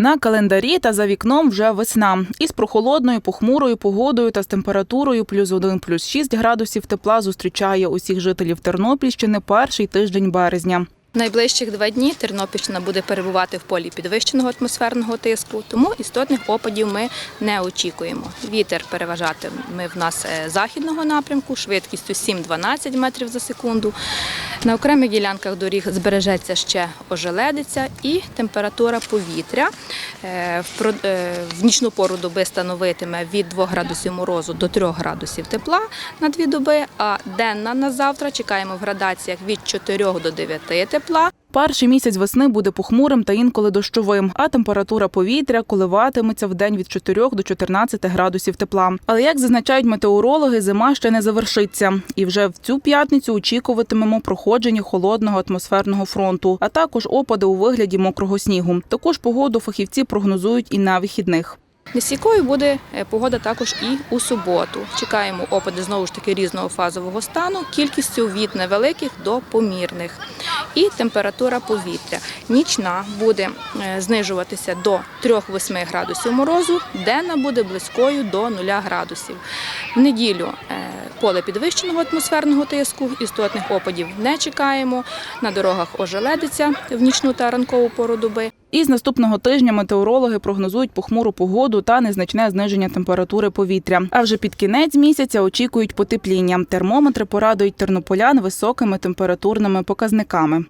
На календарі та за вікном вже весна. Із прохолодною, похмурою погодою та з температурою плюс 1, плюс 6 градусів тепла зустрічає усіх жителів Тернопільщини перший тиждень березня. Найближчих два дні Тернопільщина буде перебувати в полі підвищеного атмосферного тиску, тому істотних опадів ми не очікуємо. Вітер переважатиме в нас е, західного напрямку швидкістю 7-12 метрів за секунду. На окремих ділянках доріг збережеться ще ожеледиця і температура повітря е, е, в нічну пору доби становитиме від 2 градусів морозу до 3 градусів тепла на дві доби, а денна на завтра чекаємо в градаціях від 4 до 9 тепла. Перший місяць весни буде похмурим та інколи дощовим, а температура повітря коливатиметься в день від 4 до 14 градусів тепла. Але як зазначають метеорологи, зима ще не завершиться. І вже в цю п'ятницю очікуватимемо проходження холодного атмосферного фронту, а також опади у вигляді мокрого снігу. Також погоду фахівці прогнозують і на вихідних. Нестійкою буде е, погода також і у суботу. Чекаємо опади знову ж таки різного фазового стану, кількістю від невеликих до помірних. І температура повітря. Нічна буде е, знижуватися до 3-8 градусів морозу, денна буде близькою до 0 градусів. В неділю е, поле підвищеного атмосферного тиску, істотних опадів не чекаємо. На дорогах ожеледиться в нічну та ранкову пору доби. І з наступного тижня метеорологи прогнозують похмуру погоду та незначне зниження температури повітря. А вже під кінець місяця очікують потепління. Термометри порадують тернополян високими температурними показниками.